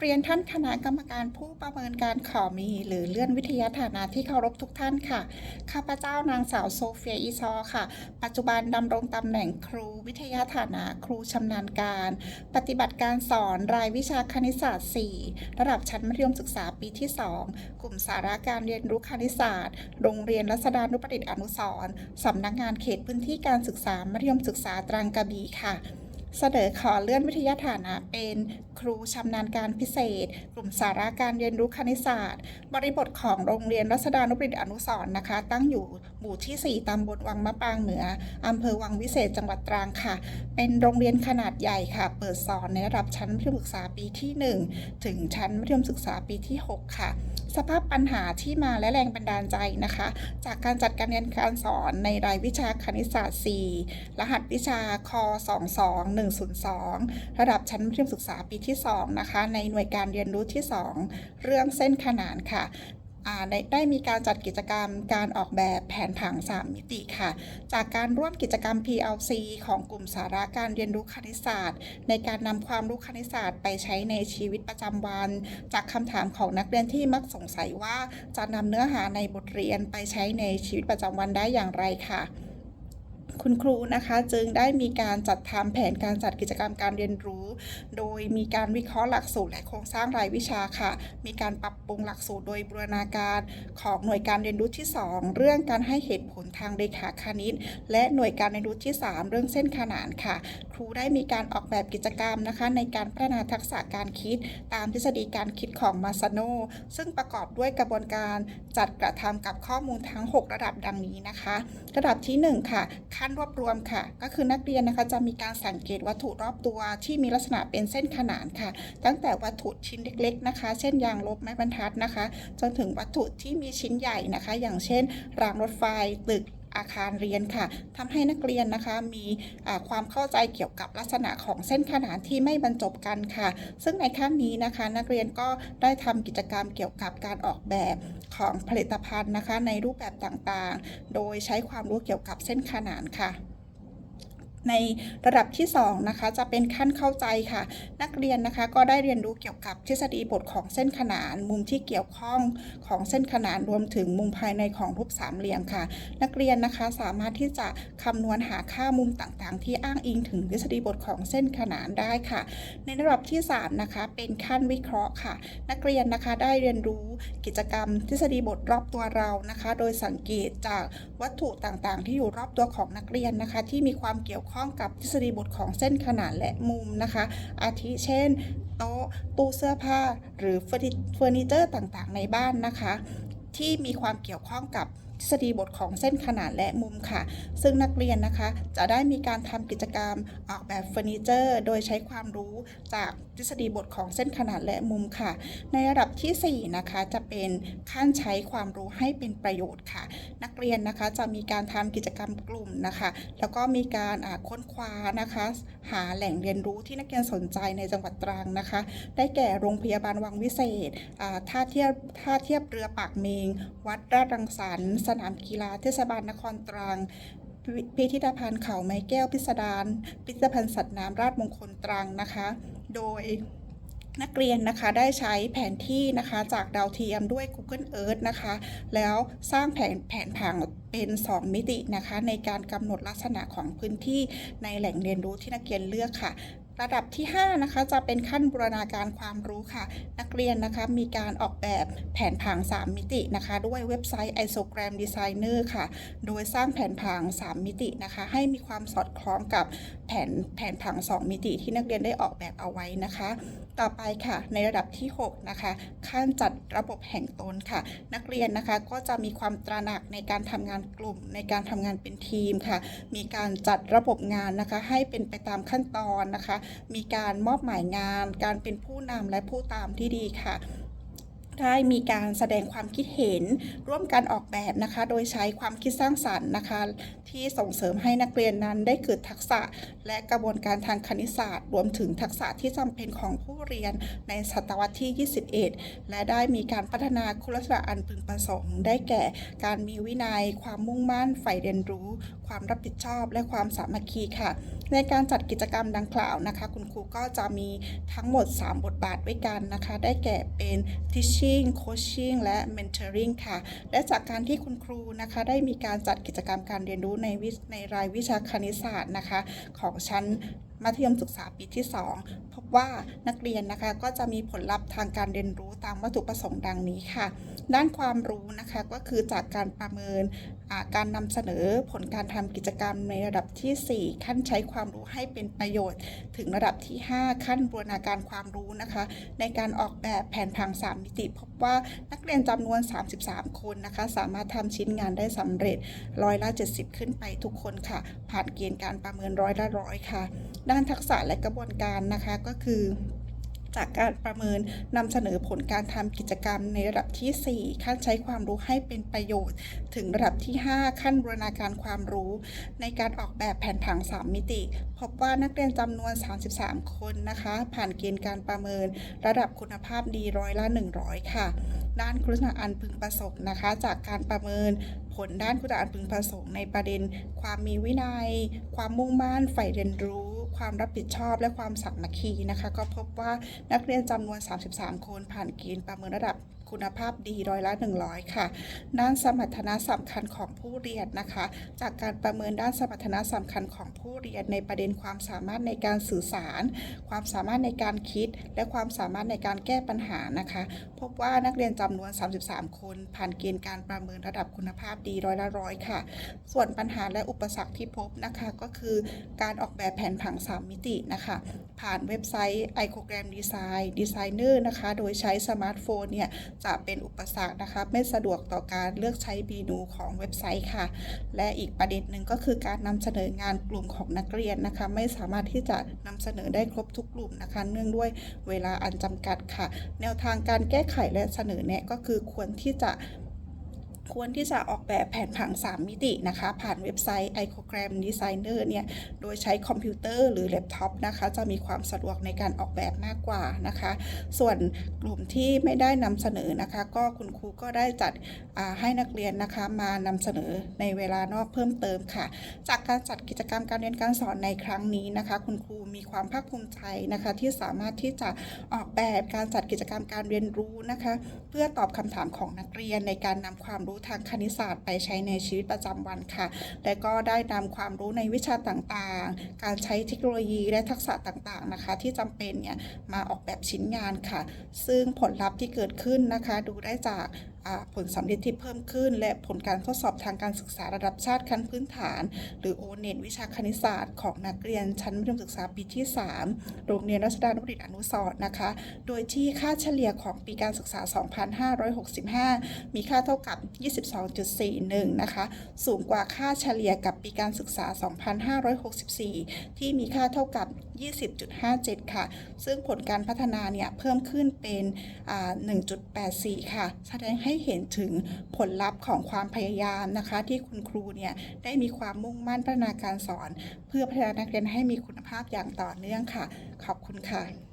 เรียนท่านคณะกรรมการผู้ประเมินการขอมี หรือเลื่อนวิทยาฐานะที่เคารพทุกท่านค่ะ ข้าพเจ้านางสาวโซเฟียอีซอค่ะ ปัจจุบันดำรงตำแหน่งครูวิทยาฐานะครูชำนาญการ ปฏิบัติการสอนรายวิชาคณิตศาสตร์ 4 ระดับชั้นมัธยมศึกษาปีที่ 2 กลุ่มสาระการเรียนรู้คณิตศาสตร์ โรงเรียนรัศดานุประดิษฐ์อนุสรสำนักงานเขตพื้นที่การศึกษามัธยมศึกษาตรังกระบี่ค่ะเสนอขอเลื่อนวิทยาฐานะเป็น ครูชำนาญการพิเศษ กลุ่มสาระการเรียนรู้คณิตศาสตร์ บริบทของโรงเรียนรัศดานุประดิษฐ์อนุสร์นะคะ ตั้งอยู่หมู่ที่ 4ตำบลวังมะปางเหนืออำเภอวังวิเศษจังหวัดตรังค่ะ เป็นโรงเรียนขนาดใหญ่ค่ะ เปิดสอนในระดับชั้นมัธยมศึกษาปีที่ 1 ถึงชั้นมัธยมศึกษาปีที่ 6 ค่ะ สภาพปัญหาที่มาและแรงบันดาลใจนะคะ จากการจัดการเรียนการสอนในรายวิชาคณิตศาสตร์ 4 รหัสวิชาค 22102 ระดับชั้นมัธยมศึกษาปีที่2นะคะในหน่วยการเรียนรู้ที่ 2 เรื่องเส้นขนานค่ะได้ได้มีการจัดกิจกรรมการออกแบบแผนผัง 3 มิติค่ะ จากการร่วมกิจกรรม PLC ของกลุ่มสาระการเรียนรู้คณิตศาสตร์ ในการนำความรู้คณิตศาสตร์ไปใช้ในชีวิตประจำวัน จากคำถามของนักเรียนที่มักสงสัยว่าจะนำเนื้อหาในบทเรียนไปใช้ในชีวิตประจำวันได้อย่างไรค่ะ คุณครูนะคะจึงได้มีการจัดทำแผนการจัดกิจกรรมการเรียนรู้ โดยมีการวิเคราะห์หลักสูตรและโครงสร้างรายวิชาค่ะ มีการปรับปรุงหลักสูตรโดยบูรณาการของหน่วยการเรียนรู้ที่ 2 เรื่องการให้เหตุผลทางเรขาคณิต และหน่วยการเรียนรู้ที่ 3 เรื่องเส้นขนานค่ะ ครูได้มีการออกแบบกิจกรรมนะคะในการพัฒนาทักษะการคิดตามทฤษฎีการคิดของมาซาโนซึ่งประกอบด้วยกระบวนการจัดกระทำกับข้อมูลทั้ง 6 ระดับดังนี้นะคะ ระดับที่ 1 ค่ะ ขั้นรวบรวมค่ะ ก็คือนักเรียนนะคะจะมีการสังเกตวัตถุรอบตัวที่มีลักษณะเป็นเส้นขนานค่ะ ตั้งแต่วัตถุชิ้นเล็กๆนะคะ เช่นยางลบไม้บรรทัดนะคะ จนถึงวัตถุที่มีชิ้นใหญ่นะคะ อย่างเช่น รางรถไฟตึก อาคารเรียนค่ะทำให้นักเรียนนะคะมีความเข้าใจเกี่ยวกับลักษณะของเส้นขนานที่ไม่บรรจบกันค่ะ ซึ่งในครั้งนี้นะคะ นักเรียนก็ได้ทำกิจกรรมเกี่ยวกับการออกแบบของผลิตภัณฑ์นะคะ ในรูปแบบต่างๆ โดยใช้ความรู้เกี่ยวกับเส้นขนานค่ะ ในระดับที่ 2 นะคะ จะเป็นขั้นเข้าใจค่ะ นักเรียนนะคะก็ได้เรียนรู้เกี่ยวกับทฤษฎีบทของเส้นขนาน มุมที่เกี่ยวข้องของเส้นขนานรวมถึงมุมภายในของรูปสามเหลี่ยมค่ะ นักเรียนนะคะสามารถที่จะคำนวณหาค่ามุมต่างๆ ที่อ้างอิงถึงทฤษฎีบทของเส้นขนานได้ค่ะ ในระดับที่ 3 นะคะ เป็นขั้นวิเคราะห์ค่ะ นักเรียนนะคะได้เรียนรู้กิจกรรม ทฤษฎีบทรอบตัวเรานะคะ โดยสังเกตจากวัตถุต่างๆ ที่อยู่รอบตัวของนักเรียนนะคะ ที่มีความเกี่ยวข้องกับทฤษฎีบทของเส้นขนานและมุมนะคะ อาทิเช่นโต๊ะตู้เสื้อผ้า หรือเฟอร์นิเจอร์ต่างๆ ในบ้านนะคะ ที่มีความเกี่ยวข้องกับ ทฤษฎีบทของเส้นขนานและมุมค่ะ ซึ่งนักเรียนนะคะจะได้มีการทำกิจกรรมออกแบบเฟอร์นิเจอร์ โดยใช้ความรู้จากทฤษฎีบทของเส้นขนานและมุมค่ะ ในระดับทีสี่ 4 นะคะจะเป็นขั้นใช้ความรู้ให้เป็นประโยชน์ค่ะ นักเรียนนะคะจะมีการทำกิจกรรมกลุ่มนะคะ แล้วก็มีการค้นคว้านะคะ หาแหล่งเรียนรู้ที่นักเรียนสนใจในจังหวัดตรังนะคะ ได้แก่โรงพยาบาลวังวิเศษท่าเทียบท่าเทียบเรือปากเมง วัดราชรังสรรค์สนามกีฬาเทศบาลนครตรังพิพิพิธภัณฑ์เขาไม้แก้วพิสดารพิพิธภัณฑ์สัตว์น้ำราชมงคลตรังนะคะ โดยนักเรียนนะคะได้ใช้แผนที่นะคะจากดาวเทียมด้วย Google Earth นะคะ แล้วสร้างแผนแผนผังเป็น 2 มิตินะคะ ในการกำหนดลักษณะของพื้นที่ในแหล่งเรียนรู้ที่นักเรียนเลือกค่ะ ระดับที่ 5 นะคะ จะเป็นขั้นบูรณาการความรู้ค่ะ นักเรียนนะคะมีการออกแบบแผนผัง 3 มิตินะคะ ด้วยเว็บไซต์ Isogram Designer ค่ะ โดยสร้างแผนผัง 3 มิตินะคะ ให้มีความสอดคล้องกับแผนแผนผัง 2 มิติที่นักเรียนได้ออกแบบเอาไว้นะคะ ต่อไปค่ะในระดับที่ 6 นะคะ ขั้นจัดระบบแห่งตนค่ะ นักเรียนนะคะก็จะมีความตระหนักในการทำงานกลุ่ม ในการทำงานเป็นทีมค่ะ มีการจัดระบบงานนะคะ ให้เป็นไปตามขั้นตอนนะคะมีการมอบหมายงาน การเป็นผู้นำและผู้ตามที่ดีค่ะได้มีการแสดงความคิดเห็นร่วมกันออกแบบนะคะ โดยใช้ความคิดสร้างสรรค์นะคะ ที่ส่งเสริมให้นักเรียนนั้นได้เกิดทักษะ และกระบวนการทางคณิตศาสตร์ รวมถึงทักษะที่จำเป็นของ เรียนในศตวรรษที่ 21 และได้มีการพัฒนาคุณลักษณะอันพึงประสงค์ ได้แก่การมีวินัย ความมุ่งมั่นใฝ่เรียนรู้ ความรับผิดชอบ และความสามัคคีค่ะ ในการจัดกิจกรรมดังกล่าวนะคะ คุณครูก็จะมีทั้งหมด 3 บทบาทด้วยกันนะคะ ได้แก่เป็น teaching coaching และ mentoring ค่ะ และจากการที่คุณครูนะคะได้มีการจัดกิจกรรมการเรียนรู้ในวิในรายวิชาคณิตศาสตร์นะคะ ของชั้น มัธยมศึกษาปีที่ 2 พบว่านักเรียนนะคะก็จะมีผลลัพธ์ทางการเรียนรู้ตามวัตถุประสงค์ดังนี้ค่ะ ด้านความรู้นะคะก็คือจากการประเมินการนำเสนอผลการทำกิจกรรมในระดับทีสี่ 4 ขั้นใช้ความรู้ให้เป็นประโยชน์ ถึงระดับที่ 5 ขั้นบูรณาการความรู้นะคะ ในการออกแบบแผนผัง 3 มิติ พบว่านักเรียนจำนวน 33 คนนะคะ สามารถทำชิ้นงานได้สำเร็จร้อยละ 70 ขึ้นไปทุกคนค่ะ ผ่านเกณฑ์การประเมินร้อยละร้อยค่ะ ด้านทักษะและกระบวนการนะคะก็คือ จากการประเมินนำเสนอผลการทำกิจกรรมในระดับที่ 4 ขั้นใช้ความรู้ให้เป็นประโยชน์ ถึงระดับที่ 5 ขั้นบูรณาการความรู้ ในการออกแบบแผนผัง 3 มิติ พบว่านักเรียนจำนวน 33 คนนะคะ ผ่านเกณฑ์การประเมิน ระดับคุณภาพดีร้อยละ 100 ค่ะ ด้านคุณลักษณะอันพึงประสงค์นะคะ จากการประเมินผลด้านคุณลักษณะอันพึงประสงค์ในประเด็น ความมีวินัย ความมุ่งมั่นใฝ่เรียนรู้ ความรับผิดชอบและความสามัคคีนะคะ ก็พบว่านักเรียนจำนวน 33 คนผ่านเกณฑ์ประเมินระดับ คุณภาพดีร้อยละ 100 ค่ะ ด้านสมรรถนะสำคัญของผู้เรียนนะคะ จากการประเมินด้านสมรรถนะสำคัญของผู้เรียน ในประเด็นความสามารถในการสื่อสาร ความสามารถในการคิด และความสามารถในการแก้ปัญหานะคะ พบว่านักเรียนจำนวน 33 คน ผ่านเกณฑ์การประเมินระดับคุณภาพดีร้อยละร้อยค่ะ ส่วนปัญหาและอุปสรรคที่พบนะคะก็คือการออกแบบแผนผัง 3 มิตินะคะ ผ่านเว็บไซต์ icogram design designer นะคะ โดยใช้สมาร์ทโฟนเนี่ยจะเป็นอุปสรรคนะคะ ไม่สะดวกต่อการเลือกใช้เมนูของเว็บไซต์ค่ะ และอีกประเด็นหนึ่งก็คือการนำเสนองานกลุ่มของนักเรียนนะคะ ไม่สามารถที่จะนำเสนอได้ครบทุกกลุ่มนะคะ เนื่องด้วยเวลาอันจำกัดค่ะ แนวทางการแก้ไขและเสนอแนะก็คือควรที่จะ ควรที่จะออกแบบแผนผัง 3 มิตินะคะ ผ่านเว็บไซต์ icogram designer เนี่ย โดยใช้คอมพิวเตอร์หรือแล็ปท็อปนะคะ จะมีความสะดวกในการออกแบบมากกว่านะคะ ส่วนกลุ่มที่ไม่ได้นำเสนอนะคะ ก็คุณครูก็ได้จัดให้นักเรียนนะคะ มานำเสนอในเวลานอกเพิ่มเติมค่ะ จากการจัดกิจกรรมการเรียนการสอนในครั้งนี้นะคะ คุณครูมีความภาคภูมิใจนะคะ ที่สามารถที่จะออกแบบการจัดกิจกรรมการเรียนรู้นะคะ เพื่อตอบคำถามของนักเรียนในการนำความรู้้ทางคณิตศาสตร์ไปใช้ในชีวิตประจำวันค่ะ และก็ได้นำความรู้ในวิชาต่างๆ การใช้เทคโนโลยีและทักษะต่างๆนะคะ ที่จำเป็นเนี่ยมาออกแบบชิ้นงานค่ะ ซึ่งผลลัพธ์ที่เกิดขึ้นนะคะ ดูได้จาก ผลสำเร็จที่เพิ่มขึ้น และผลการทดสอบทางการศึกษาระดับชาติขั้นพื้นฐาน หรือโอเน็ตวิชาคณิตศาสตร์ของนักเรียนชั้นมัธยมศึกษาปีที่ 3 โรงเรียนรัชดานุบดิตอนุสรณ์นะคะ โดยที่ค่าเฉลี่ยของปีการศึกษา 2565 มีค่าเท่ากับ 22.41 นะคะ สูงกว่าค่าเฉลี่ยกับปีการศึกษา 2564 ที่มีค่าเท่ากับ 20.57 ค่ะ ซึ่งผลการพัฒนาเนี่ยเพิ่มขึ้นเป็น 1.84 ค่ะ แสดงให้เห็นถึงผลลัพธ์ของความพยายามนะคะ ที่คุณครูเนี่ยได้มีความมุ่งมั่นพัฒนาการสอน เพื่อพัฒนานักเรียนให้มีคุณภาพอย่างต่อเนื่องค่ะ ขอบคุณค่ะ